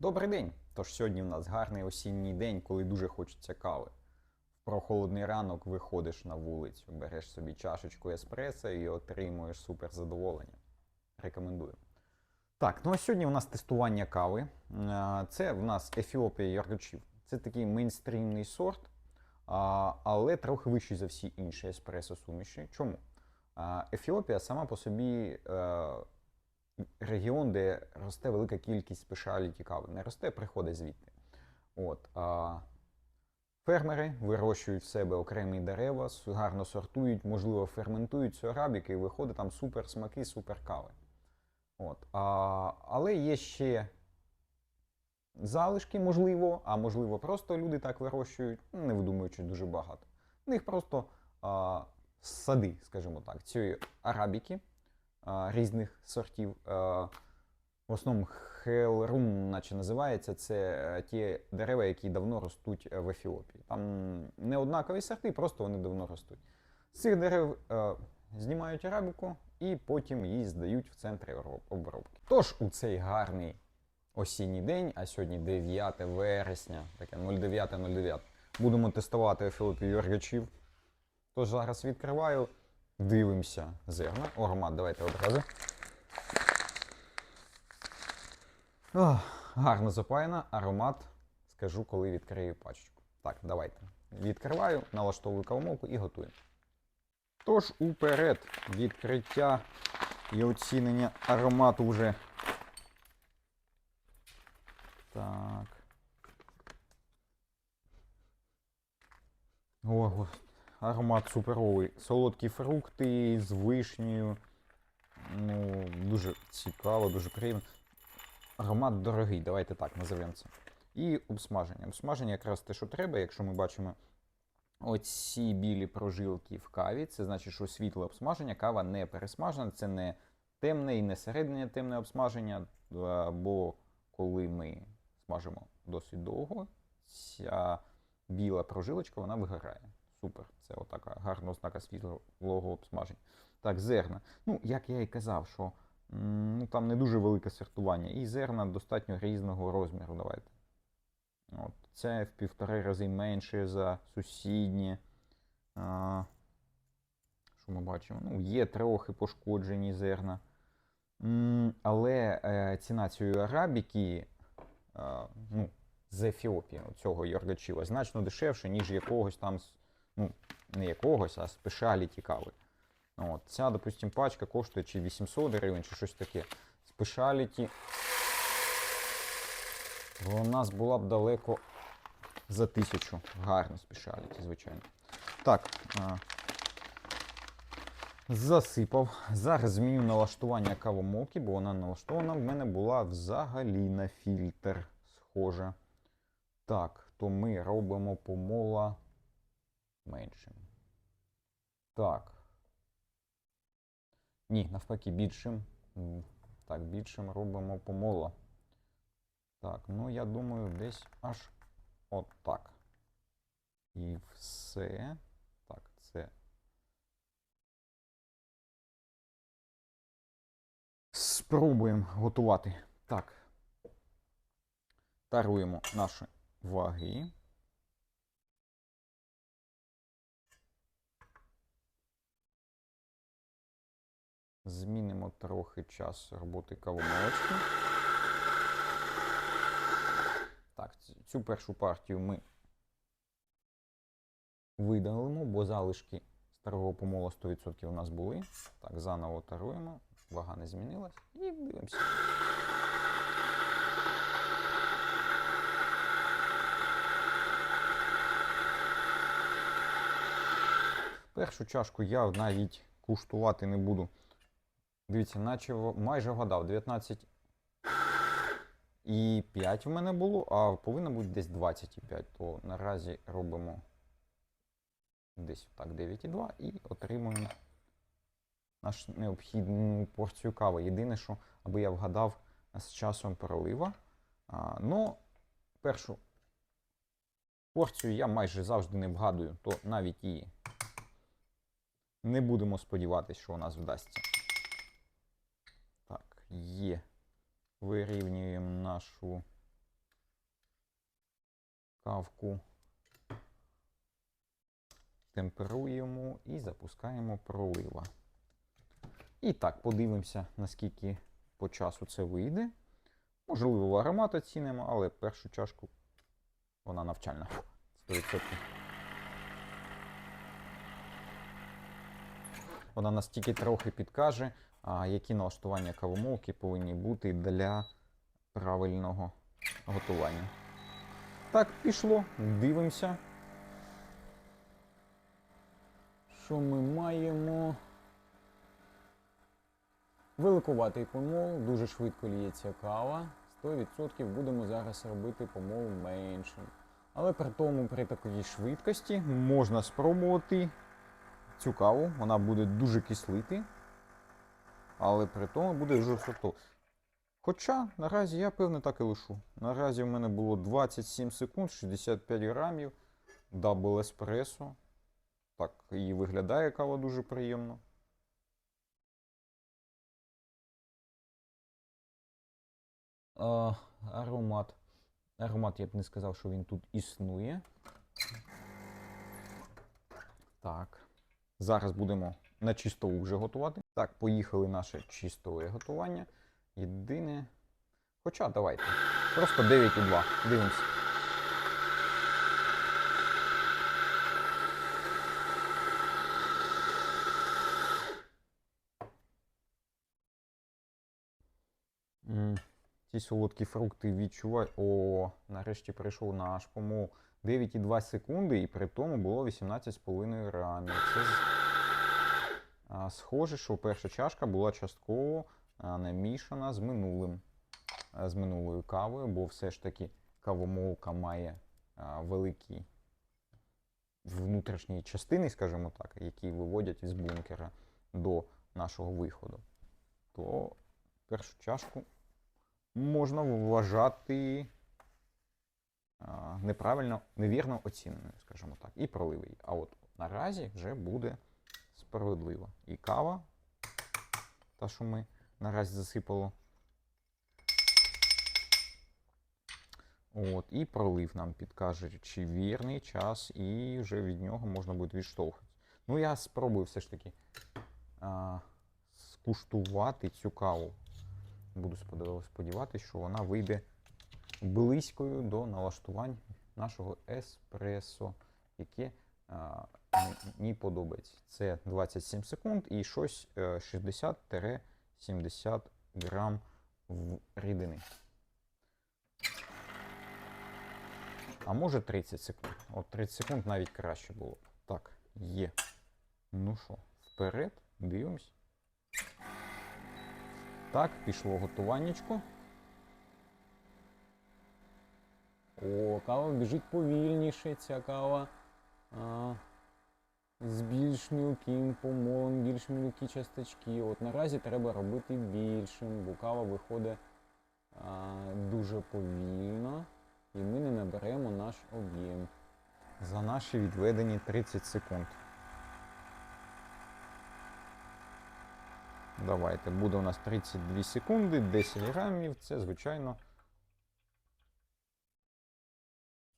Добрий день! Тож сьогодні в нас гарний осінній день, коли дуже хочеться кави. В прохолодний ранок виходиш на вулицю, береш собі чашечку еспресо і отримуєш супер задоволення. Рекомендую. Так, ну а сьогодні у нас тестування кави. Е, Це в нас Ефіопія Йоргачів. Це такий мейнстрімний сорт, але трохи вищий за всі інші еспресо суміші. Чому? Ефіопія сама по собі е, регіон, де росте велика кількість спешаліті кави. Не росте, приходить звідти. От, а фермери вирощують в себе окремі дерева, гарно сортують, можливо, ферментують цю арабіки, і виходить там супер смаки, супер кави. От, а, але є ще залишки, можливо, а можливо, просто люди так вирощують, не видумуючи дуже багато. В них просто а, сади, скажімо так, цієї арабіки різних сортів. В основному хелрум, наче називається, це е, ті дерева, які давно ростуть е, в Ефіопії. Там не однакові сорти, просто вони давно ростуть. З цих дерев е, знімають арабіку і потім її здають в центрі обробки. Тож у цей гарний осінній день, а сьогодні 9 вересня, таке 09.09, будемо тестувати Ефіопію Йоргачів. Тож зараз відкриваю, дивимося зерна. О, аромат, давайте одразу. Ох, гарно запаяна, аромат. Скажу, коли відкрию пачечку. Так, давайте. Відкриваю, налаштовую кавомолку і готую. Тож уперед відкриття і оцінення аромату вже. Так. О, аромат суперовий. Солодкі фрукти з вишнею. Ну, дуже цікаво, дуже приємно. Аромат дорогий, давайте так називемо це. І обсмаження. Обсмаження якраз те, що треба, якщо ми бачимо оці білі прожилки в каві, це значить, що світле обсмаження, кава не пересмажена, це не темне і не середнє темне обсмаження, бо коли ми смажимо досить довго, ця біла прожилочка вона вигорає. Супер. Це отака гарна ознака світлого обсмаження. Так, зерна. Ну, як я і казав, що ну, там не дуже велике сортування, і зерна достатньо різного розміру. Давайте. От. Це в півтори рази менше за сусідні. А, що ми бачимо? Ну, є трохи пошкоджені зерна. Але е, ціна цієї арабіки е, ну, з Ефіопії, цього Йоргачіва, значно дешевше, ніж якогось там, с- ну, не якогось, а спешаліті кави. От, ця, допустим, пачка коштує чи 800 гривень, чи щось таке. Спешаліті. У нас була б далеко за тисячу. Гарно спешаліті, звичайно. Так. Засипав. Зараз зміню налаштування кавомолки, бо вона налаштована в мене була взагалі на фільтр схожа. Так, то ми робимо помола меншим. Так. Ні, навпаки, більшим. Так, більшим робимо помоло. Так, ну я думаю, десь аж от. І все. Так, це. Спробуємо готувати. Так. Таруємо наші ваги. Змінимо трохи час роботи кавомолочки. Так, цю першу партію ми видалимо, бо залишки старого помола 100% у нас були. Так, заново таруємо, вага не змінилась і дивимося. Першу чашку я навіть куштувати не буду. Дивіться, наче майже вгадав, 19 і 5 в мене було, а повинно бути десь 25. То наразі робимо десь так 9,2 і отримуємо нашу необхідну порцію кави. Єдине, що аби я вгадав з часом пролива. А, ну, першу порцію я майже завжди не вгадую, то навіть її не будемо сподіватися, що у нас вдасться. Є. Вирівнюємо нашу кавку. Темперуємо і запускаємо пролива. І так, подивимося, наскільки по часу це вийде. Можливо, аромат оцінимо, але першу чашку вона навчальна. 100%. Вона настільки трохи підкаже, які налаштування кавомолки повинні бути для правильного готування. Так, пішло, дивимося. Що ми маємо? Великуватий помол, дуже швидко ліється кава. 100% будемо зараз робити помол меншим. Але при тому, при такій швидкості можна спробувати цю каву. Вона буде дуже кислити, але при тому буде сортов. Хоча наразі я певне так і лишу. Наразі в мене було 27 секунд, 65 грамів, дабл еспресо. Так, і виглядає кава дуже приємно. А, аромат. Аромат я б не сказав, що він тут існує. Так. Зараз будемо на чистову вже готувати. Так, поїхали наше чистове готування. Єдине. Хоча давайте. Просто 9,2. Дивимося. Ці солодкі фрукти відчуваю. О, нарешті прийшов наш помол. 9,2 секунди, і при тому було 18,5 грамів. Це схоже, що перша чашка була частково а, не мішана з минулим, з минулою кавою, бо все ж таки кавомолка має великі внутрішні частини, скажімо так, які виводять із бункера до нашого виходу. То першу чашку можна вважати неправильно, невірно оціненою, скажімо так, і пролив. А от наразі вже буде справедливо. І кава, та, що ми наразі засипало. От, і пролив нам підкаже, чи вірний час, і вже від нього можна буде відштовхуватися. Ну, я спробую все ж таки а, скуштувати цю каву. Буду сподів- сподіватися, що вона вийде близькою до налаштувань нашого еспресо, яке а, мені подобається. Це 27 секунд і щось е, 60-70 грам в рідини. А може 30 секунд. От 30 секунд навіть краще було. Так, є. Ну що, вперед, дивимось. Так, пішло готуваннячко. О, кава біжить повільніше, ця кава. А, з більш мілким помолом, більш мілкі часточки. От наразі треба робити більшим, бо кава виходить а, дуже повільно, і ми не наберемо наш об'єм. За наші відведені 30 секунд. Давайте, буде у нас 32 секунди, 10 грамів. Це, звичайно,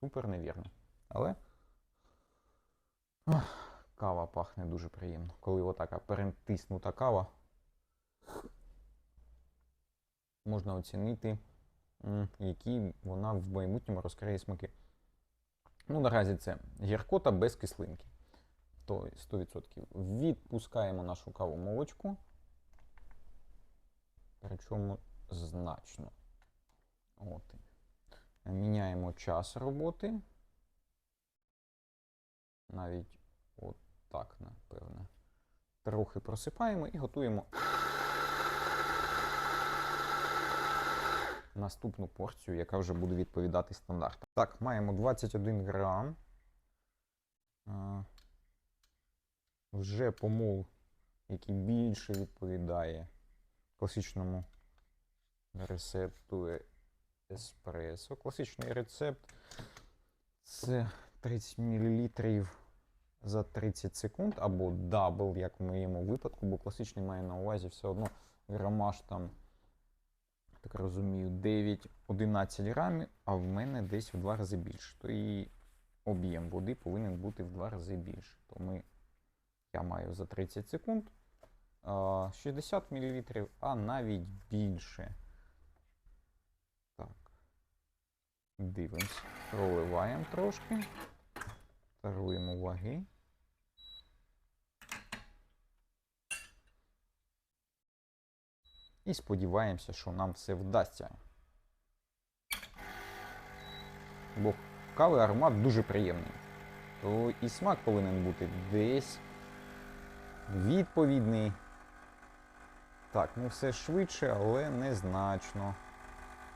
супер невірно. Але кава пахне дуже приємно. Коли отака перетиснута кава, можна оцінити, які вона в майбутньому розкриє смаки. Ну, наразі це гіркота без кислинки. То 100%. Відпускаємо нашу каву молочку. Причому значно. От. Міняємо час роботи. Навіть от так, напевне. Трохи просипаємо і готуємо наступну порцію, яка вже буде відповідати стандартам. Так, маємо 21 грам. Вже помол, який більше відповідає класичному рецепту еспресо. Класичний рецепт це 30 мл за 30 секунд або дабл, як в моєму випадку, бо класичний має на увазі все одно грамаж там так розумію, 9-11 грамів, а в мене десь в два рази більше. То і об'єм води повинен бути в два рази більше. То ми, я маю за 30 секунд 60 мл, а навіть більше. Так. Дивимось. Проливаємо трошки. Таруємо ваги. І сподіваємося, що нам все вдасться. Бо кави аромат дуже приємний. То і смак повинен бути десь відповідний. Так, ну все швидше, але незначно.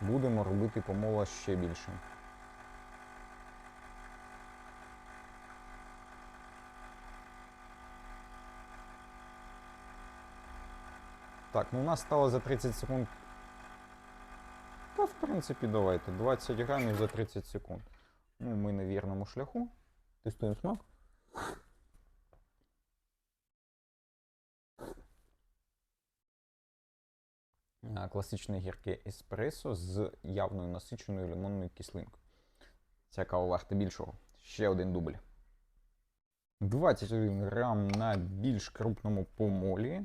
Будемо робити помола ще більше. Так, ну у нас стало за 30 секунд. Та, в принципі, давайте. 20 грамів за 30 секунд. Ну, ми на вірному шляху. Тестуємо смак. А, Класичне гірке еспресо з явною насиченою лимонною кислинкою. Ця кава варта більшого. Ще один дубль. 21 грам на більш крупному помолі.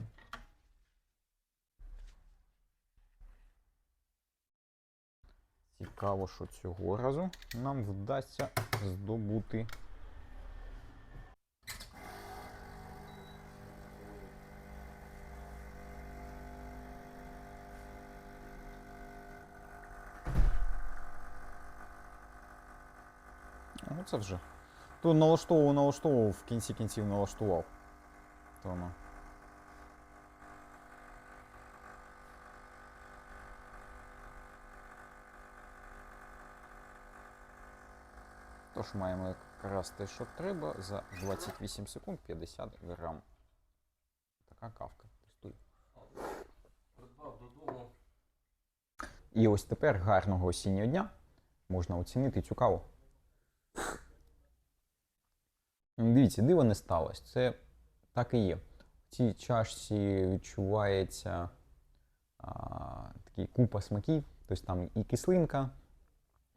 Цікаво, що цього разу нам вдасться здобути. Ну, це вже. То налаштовував, налаштовував, в кінці кінців налаштував. То Тож маємо якраз те, що треба, за 28 секунд 50 грам. Така кавка. Тестуй. І ось тепер гарного осіннього дня можна оцінити цю каву. Дивіться, диво не сталося. Це так і є. В цій чашці відчувається а, такий купа смаків, тобто там і кислинка,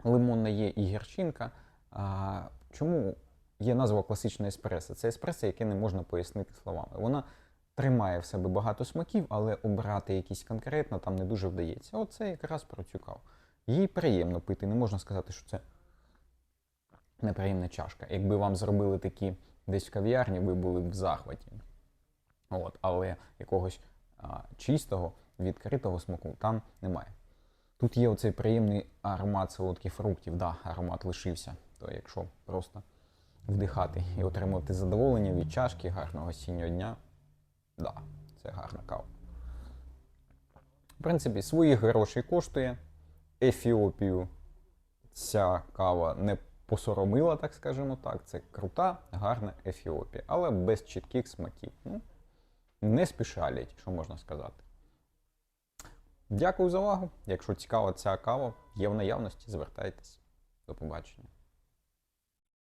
лимонна є, і гірчинка. А, чому є назва класичне еспресо? Це еспресо, яке не можна пояснити словами. Вона тримає в себе багато смаків, але обрати якісь конкретно там не дуже вдається. Оце якраз про цю каву. Їй приємно пити, не можна сказати, що це неприємна чашка. Якби вам зробили такі десь в кав'ярні, ви були б в захваті. От, але якогось а, чистого, відкритого смаку там немає. Тут є оцей приємний аромат солодких фруктів, да, аромат лишився. То якщо просто вдихати і отримувати задоволення від чашки гарного осіннього дня, да, це гарна кава. В принципі, своїх грошей коштує. Ефіопію ця кава не посоромила, так скажемо так. Це крута, гарна Ефіопія, але без чітких смаків. Ну, не спішалять, що можна сказати. Дякую за увагу. Якщо цікава ця кава, є в наявності, звертайтесь. До побачення.